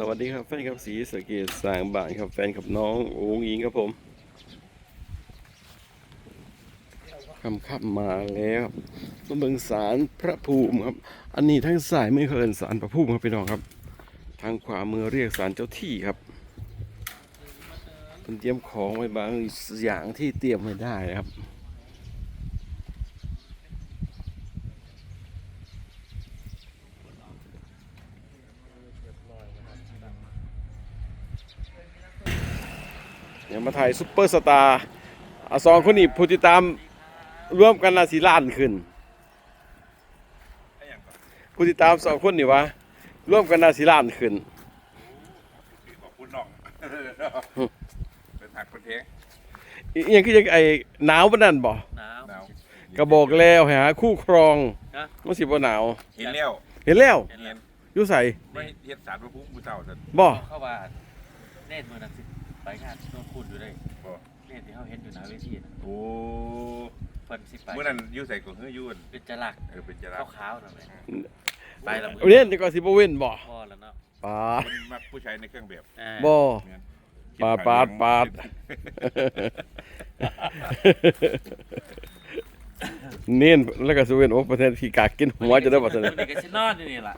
สวัสดีครับแฟนครับสีสะเกตสางบ้านครับแฟนกับน้องโองอิงครับผมคำขับมาแล้วมาเบิงสารพระภูมิครับ อันนี้ทั้งสายไม่เคยเอินสารพระภูมิครับพี่น้องครับ ทางขวามือเรียกสารเจ้าที่ครับเป็นเตรียมของไว้บางอย่างที่เตรียมไม่ได้ครับ เดี๋ยว มาถ่ายซุปเปอร์สตาร์อาสองคนนี้ผู้ติดตามร่วมกันนาสีล้านขึ้นผู้ติดตามสองคนนี่วะร่วมกันนาสีล้านขึ้นขอบคุณน้องเป็นหักเป็นเทงอีอยังคือจะไอ้หนาวปานนั้นบ่หนาวหนาวกระบอกแล้วหาคู่ครองฮะมันสิบ่หนาว เห็นแล้วเห็นแล้วเห็นเห็แล้วนอยู่ใส่ไม่เห็นสารพระภูมิผู้เฒ่าแต่บ่เข้าว่าเน่นมือนักสิ ไปงานโน่นคุณอยู่เลยบ่เน่นที่เขาเห็นอยู่หน้าเวทีน่ะโอ้เพิ่นสิไปเมื่อนั้นอยุ่ใส่ของเฮือยุ่นเป็นจรักเออเป็นจะรักขาวๆนั่นแหละไปละมืเล่นก็สิบ่เว้นบ่พ่อแล้วเนาะปาดมันมักผู้ชายในเครื่องแบบอ่าบ่เนี่ยปาดปาดปาด เน้นแล้วก็สิเว้นโอ้ประเทศที่กากกินหัวจะได้บ่ซั่นมื้อนี้ก็สินอนอยู่นี่ล่ะ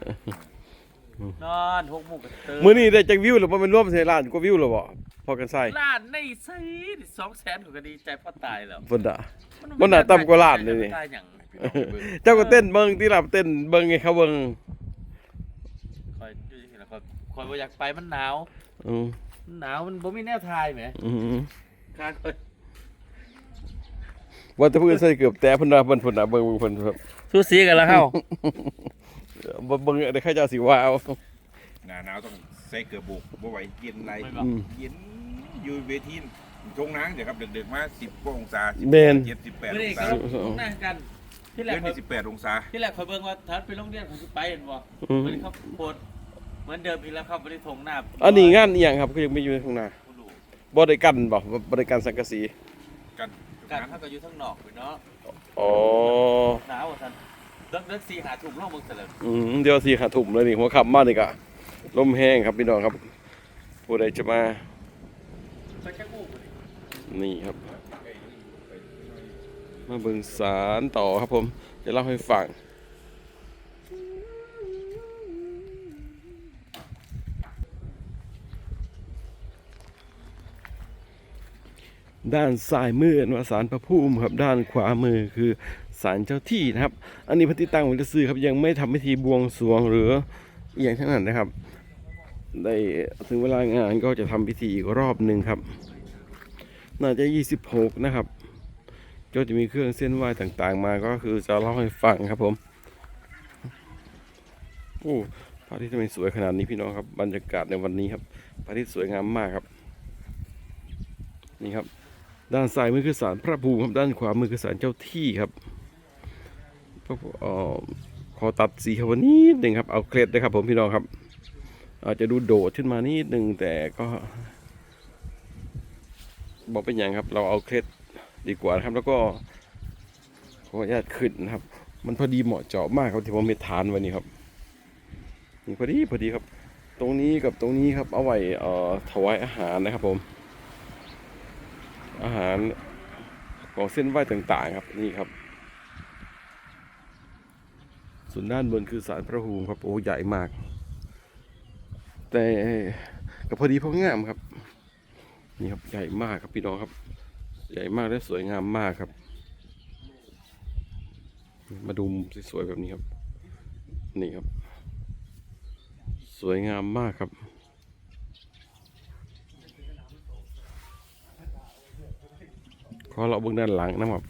นอนหกโมงก็ตื่นมื้อนี้ได้จักวิวแล้วบ่แม่นรวมใส่ล้านกว่าวิวแล้วบ่ พอกันใส่ล้านในไส200,000ก็ดีใจพอตายแล้วเพิ่นน่ะมันน่ะต่ำกว่าล้านเลยนี่ตายหยังพี่น้องไปเบิ่งเจ้าก็เต้นเบิ่งที่หลับเต้นเบิ่งให้เขาเบิ่งคอยอยู่จังซี่ล่ะคอยคอยบ่อยากไปมันหนาวอืมมันหนาวมันบ่มีแนวทายแหมอืมข้างคอยว่าแต่เพิ่นใส่เกือบแต่เพิ่นว่าเพิ่นเพิ่นน่ะเบิ่งเบิ่งเพิ่นครับสู้สีกันแล้วเฮาเบิ่งเบิ่งได้ใครเจ้าสิว้าวหน้าหนาวต้อง ใส่เกลือบุกบ่ไหวเย็นไรอืม เย็นอยู่เวทีนทงน้ำเดี๋ยวครับเด็กๆมา10กว่าองศาแม่น เจ็ดสิบแปดมื้ออนี้งก็ศาลงนั่งกัน ที่แรกเดือนข้อยนี้สิบแปดองศาที่แรกคอยเบิ่งว่าทัดไปโรงเรียนผมสิไปเห็นบ่อืมมันเขาโพดเหมือนเดิมอีกแล้วครับบ่ได้ทงหน้าอันนี้งานอีหยังครับก็ยังไม่อยู่ในทุ่งนาบ่รู้บ่ได้กันบ่บ่ได้กันสังกะสี กันการเขาก็อยู่ข้างนอกไปเนาะอ๋อ หนาวว่าซั่นเลิกเลิก4 5ทุ่มลงเบิ่งซะแล้วอืมเดี๋ยวสิหาทุ่มแล้วนี่หัวค่ำมานี่ก็ ลมแห้งครับพี่น้องครับ ผู้ใดจะมา นี่ครับ มาเบิงสารต่อครับผม จะเล่าให้ฟังด้านซ้ายมือว่าสารพระภูมิครับด้านขวามือคือสารเจ้าที่นะครับ อันนี้พระที่ตั้งไว้จะซื้อครับยังไม่ทำพิธีบวงสรวงหรืออย่างทั้งนั้นนะครับ ได้ถึงเวลางานก็จะทำพิธีอีกรอบหนึ่งครับ น่าจะ 26 นะครับ ก็จะมีเครื่องเส้นไหว้ต่างๆ มาก็คือจะเล่าให้ฟังครับผมโอ้พระอาทิตย์ทำไมสวยขนาดนี้พี่น้องครับ บรรยากาศในวันนี้ครับพระอาทิตย์สวยงามมากครับ นี่ครับ ด้านซ้ายมือคือศาลพระภูมิครับด้านขวามือคือศาลเจ้าที่ครับพระอ่อขอตัดสีเขาวันนี้หนึ่งครับเอาเคล็ดนะครับผมพี่น้องครับ อาจจะดูโดดขึ้นมานิดนึงแต่ก็บอกเป็นอย่างครับ เราเอาเคล็ดดีกว่าครับ แล้วก็ขออนุญาตขึ้นนะครับ มันพอดีเหมาะเจาะมากครับที่ผมเม็ดทานว้นี่ครับนี่พอดีพอดีครับ ตรงนี้กับตรงนี้ครับ เอาไว้เอ่อถวายอาหารนะครับผม อาหารของเส้นไหว้ต่างๆ ครับนี่ครับ ส่วนด้านบนคือศาลพระภูมิครับโอ้ใหญ่มาก แต่ก็พอดีพองามครับ นี่ครับใหญ่มากครับพี่น้องครับ ใหญ่มากและสวยงามมากครับ มาดูมุมสวยๆแบบนี้ครับ นี่ครับ สวยงามมากครับขอเราเบื้องด้านหลังนะครับ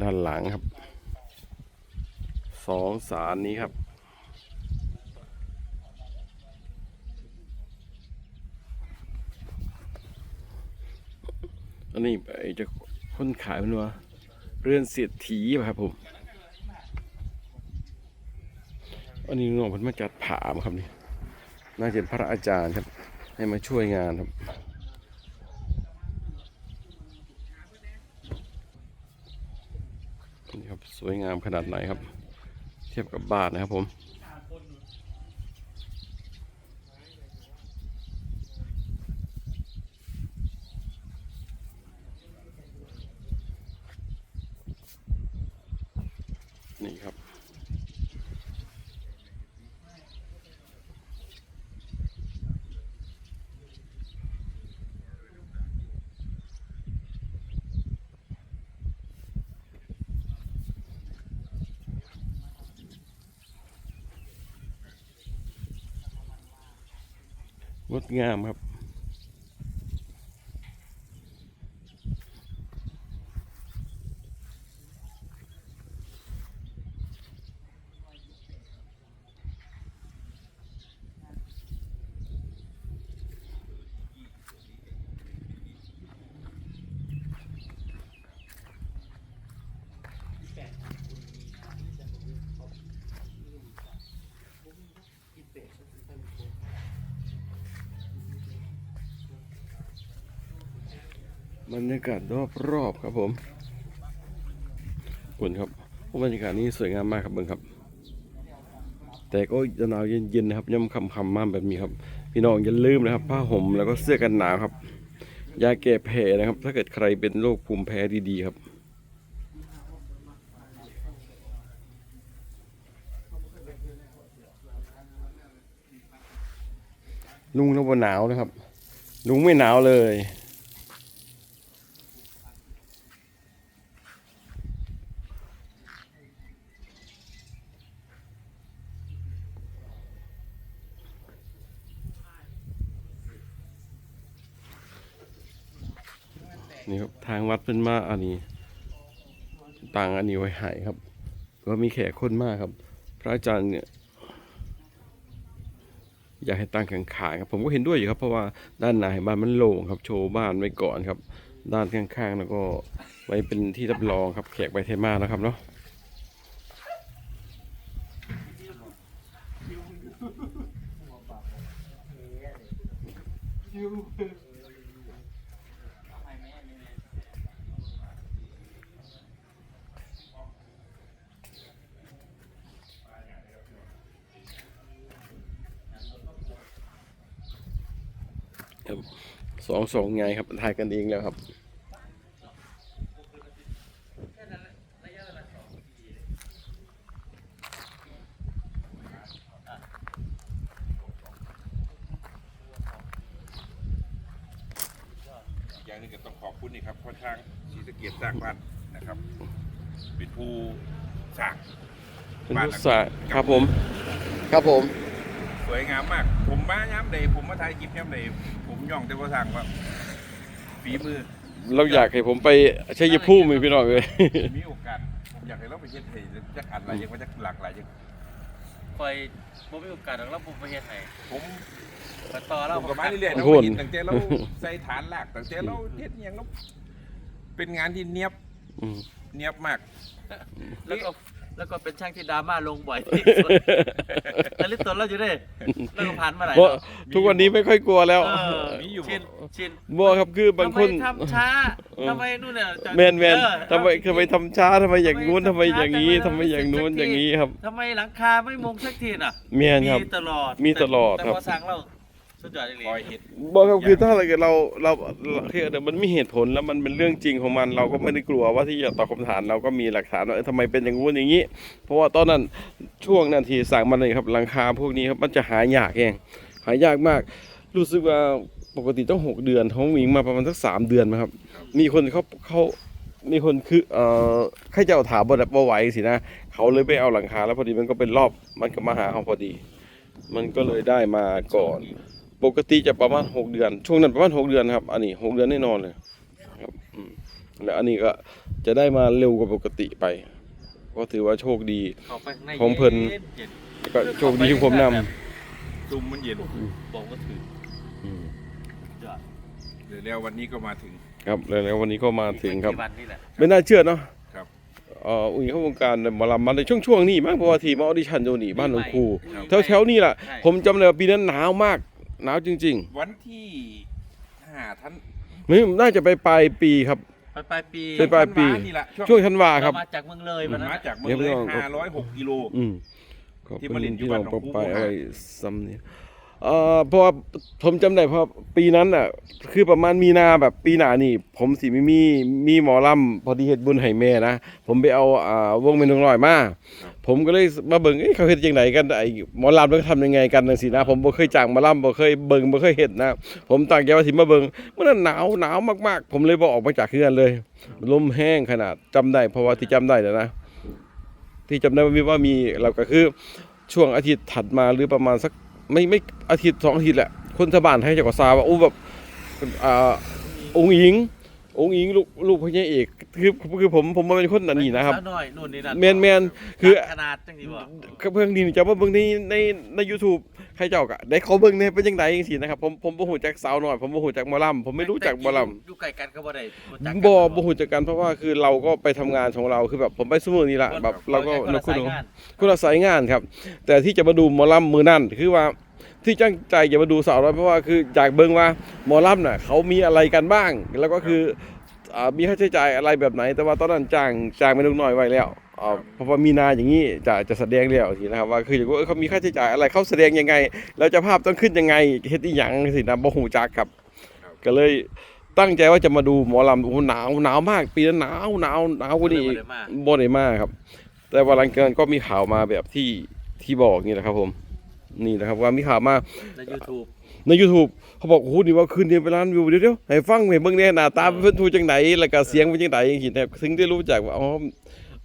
ด้านหลังครับสองสารนี้ครับ อันนี้ไอจะคนขายมันว่าเรือนเศรษฐีป่ะครับผม อันนี้น้องเพิ่นมาจัดผามครับนี่น่าจะเป็นพระอาจารย์ครับ ให้มาช่วยงานครับ นี่ครับ สวยงามขนาดไหนครับ เทียบกับบ้านนะครับผมนี่ครับ งดงามครับ บรรยากาศรอบๆครับผมคุณครับบรรยากาศนี้สวยงามมากครับเบิ้งครับ แต่ก็จะหนาวเย็นๆนะครับย่ำคำคำๆมากแบบนี้ครับ พี่น้องอย่าลืมนะครับ ผ้าห่มแล้วก็เสื้อกันหนาวครับยาแก้แพ้นะครับ ถ้าเกิดใครเป็นโรคภูมิแพ้ดีๆครับลุงแล้วบ่หนาวนะครับ ลุงไม่หนาวเลย นี่ครับทางวัดเป็นมาอันนี้ต่างอันนี้ไว้หายครับก็มีแขกคนมากครับ พระอาจารย์เนี่ยอยากให้ตั้งแข่งขางครับ ผมก็เห็นด้วยอยู่ครับเพราะว่าด้านในบ้านมันโล่งครับโชว์บ้านไว้ก่อนครับ ด้านข้างๆแล้วก็ไว้เป็นที่รับรองครับแขกไปเทมานะครับเนาะ ครับสองสองไงครับถ่ายกันเองแล้วครับอย่างหนึงก็ต้องขอบคุณนี่ครับพ่อช้างศรีสะเกียรสร้างบ้านนะครับ เป็นผู้สร้างเป็นผู้สาครับผม ครับผม สวยงามมาก ผมมาย้ำใดผมมาถ่ายคลิปย้ำใดผมย่องแต่ว่าสร้างว่าฝีมือ เราอยากให้ผมไปใช้ยภูมิพี่น้องเลย มีโอกาสผมอยากให้เราไปเฮ็ดให้จักอันหลายอย่างว่าจักหลากหลายอย่างคอยบ่มีโอกาสหรอกแล้วผมไปเฮ็ดให้ผมไปต่อผแล้วมกับมาเรื่อยๆเราโอ้ไปโหเห็นตั้งแต่เราใส่ฐานหลักตั้งแต่เราเฮ็ดอหย่างเราเป็นงานที่เนียบอืมเนียบมากแล้วก็ แล้วก็เป็นช่างที่ดราม่าลงบ่อยที่สุดแต่ลิตตัวเราอยู่ได้แล้วก็ผ่านมาหลายเพราะรอบทุกวันนี้ไม่ค่อยกลัวแล้วเออมีอยู่ ชินชินบ่ครับคือบางคน ทำไมทำช้าเออทำไมนู่นเนี่ยจะแมนแมนเออทำไมทำไมทำช้าทำไมอย่างงู้นทำไมอย่างนี้ทำทำไมไมอย่างนู้นสักทีอย่างนี้ครับทำไมหลังคาไม่มุงสักทีน่ะ แมนครับ มีตลอดมีตลอดแต่ครับ พอสั่งเรา สุดยอดเลยคอยเฮ็ดบอกครับคือถ้าเราเราเราเราคือเดี๋ยวมันมีเหตุผลแล้วมันเป็นเรื่องจริงของมันเราก็ไม่ได้กลัวว่าที่จะตอบคำถามเราก็มีหลักฐานว่าเอ้ยทำไมเป็นอย่างงู้นอย่างนี้ เพราะว่าตอนนั้นช่วงนั้นที่สั่งมาเลยครับหลังคาพวกนี้ครับมันจะหายากเองหายากมาก รู้สึกว่าปกติต้องหกเดือนท้องหญิงมาประมาณสักสามเดือนนะครับ มีคนเขาเขามีคนคือเอ่อใครจะเอาถามบ่ได้บ่ไหวสินะเขาเลยไปเอาหลังคาแล้วพอดีมันก็เป็นรอบมันก็มาหาเขาพอดี มันก็เลยได้มาก่อน ปกติจะประมาณหกเดือน ช่วงนั้นประมาณหกเดือนครับ อันนี้หกเดือนแน่นอนเลยครับอืมแล้วอันนี้ก็จะได้มาเร็วกว่าปกติไป ก็ถือว่าโชคดีเข้าไปข้างในของเพิ่นย็นแล้วก็โชคดีที่ผมนซุ่มมันเย็นๆบอกว่าถือำอืมยอดเดี๋ยวแล้ววันนี้ก็มาถึง ครับแล้วแล้ววันนี้ก็มาถึงครับกี่วันนี่แหละไม่น่าเชื่อเนาะครับเอ่ออุ้ยเข้าวงการหมอลำมาในช่วงช่วงๆนี้มั้งเพราะว่าที่มาออดิชั่นอยู่นี่บ้านหลวงครูแถวแถวๆนี้แหละใช่ผมจำได้ว่าปีนั้นหนาวมาก หนาวจริง วันที่ห้าท่านๆไม่น่าจะไปปลายปีครับ ไปปลายปีไปปลายปี ธันวนี่แหละช่วงธันวาครับเมาจากเมืองเลยวันนั้นมาจากเมืองเดี๋ยวเลยพี่น้อง ห้าร้อยหกกิโล อืมขอบที่คุมาณเรียนอยู่พี่น้องบ้านหนองปอคูไปโบราณอะไรซ้ำเนี่ย เอ่อเพราะว่าผมจำได้เพราะปีนั้นน่ะ คือประมาณมีนาแบบปีหน้านี่ ผมสิมีมีมีหมอลำพอดีเฮ็ดบุญให้แม่นะ ผมไปเอาอ่าวงเมนงลอยมา ผมก็เลยมาเบิ่งเอ้ยเขาเฮ็ดจังไดกันไอ้หมอลำมันทำยังไงกันจังซี่นะ ผมบ่เคยจ้างหมอลำบ่เคยเบิ่งบ่เคยเฮ็ดนะ ผมตั้งใจว่าสิมาเบิ่งมันนั้นหนาวหนาวมากๆ ผมเลยบ่ออกมาจากเรือนเลย ลมแห้งขนาดจำได้เพราะว่าที่จำได้นะนะ ที่จำได้ว่ามีว่ามีเราก็คือช่วงอาทิตย์ถัดมาหรือประมาณสัก ไม่ไม่อาทิตย์สองอาทิตย์แหละ คนชาวบ้านให้จากกซาว่าโอ้แบบอ่าองค์หญิง องค์หญิงลูกลูกพญาเอกคือคือผมผมมาเป็นคนอันนี้นะครับ สาวน้อยนู่นนี่นั่นแมนแมนคือ ขนาดจังสิบ่ก็เพิ่งนี่จะว่าเบิ่งในในใน YouTube ใครเจ้าก็ได้เขาเบิ่งเนี่ยเป็นจังไดจังซี่นะครับผมผมบ่ฮู้จักสาวน้อยผมบ่ฮู้จักหมอลำผมไม่รู้จักหมอลำ อยู่ใกล้กันก็บ่ได้รู้จักกันบ่บ่ฮู้จักกันเพราะว่าคือเราก็ไปทำงานของเราคือแบบผมไปซุมื้อนี้ละแบบเราก็คนเราละคุสายณงานคนละสายงานครับ แต่ที่จะมาดูหมอลำมือนั่นคือว่าที่ตั้งใจจะมาดูสาวน้อยเพราะว่าคืออยากเบิ่งว่าหมอลำน่ะเขามีอะไรกันบ้าง แล้วก็คืออ่ามีค่าใช้จ่ายอะไรแบบไหน แต่ว่าตอนนั้นจ้างจ้างไม่ลูกน้อยไว้แล้วอ่าเพราะว่ามีนาอย่างนี้จะจะแสดงแล้วทีนะครับว่าคืออยากว่าเออเขามีค่าใช้จ่ายอะไรเขาแสดงยังไง แล้วเจะภาพต้องขึ้นยังไงเฮ็ดอีหยังสินะบ่ฮู้จักครับ ก็เลยตั้งใจว่าจะมาดูหมอลำโอ้โหหนาวหนาวมาก ปีนั้นหนาวหนาวหนาวกว่านี้อีกบ่ได้มาครับ แต่ว่าหลังจากนั้นก็มีข่าวมาแบบที่ที่บอกนี่แหละครับ ผม นี่นะครับว่ามีข่าวมาใน YouTube ใน YouTube เขาบอกโอ้โหนี่ว่าคืนเดียวไปล้านวิวเดี๋ยวเดี๋ยวให้ฟังให้เบิ่งแน่หน้าตาเพิ่นทูจังไดแล้วก็เสียงเป็นจังไดจังซี่นะครับถึงได้รู้จักว่าอ๋อ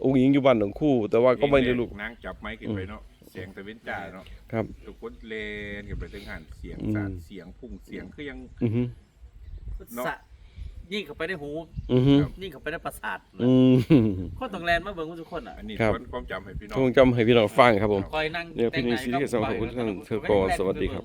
องค์หญิงอยู่บ้านหนองคู่ แต่ว่าก็ไม่ได้รู้นางจับไม้ขึ้นไปเนาะเสียงตะเวนจ้าเนาะครับ ทุกคนเลนกันไปถึงหันเสียงอืมสานเสียงพุ่งเสียงคือยัง อือฮึเนาะ สะยิ่งเข้าไปในหู อือฮึยิ่งเข้าไปในประสาทอืม คนต้องแลนมาเบิ่งทุกคนอะอันนี้ครับทวนความจำให้พี่น้องคงจำให้พี่น้องฟังครับผม คอยนั่งเดี๋ยวพี่นิสิริสวัสดิ์ขอบคุณท่านเธอก่อนสวัสดีครับ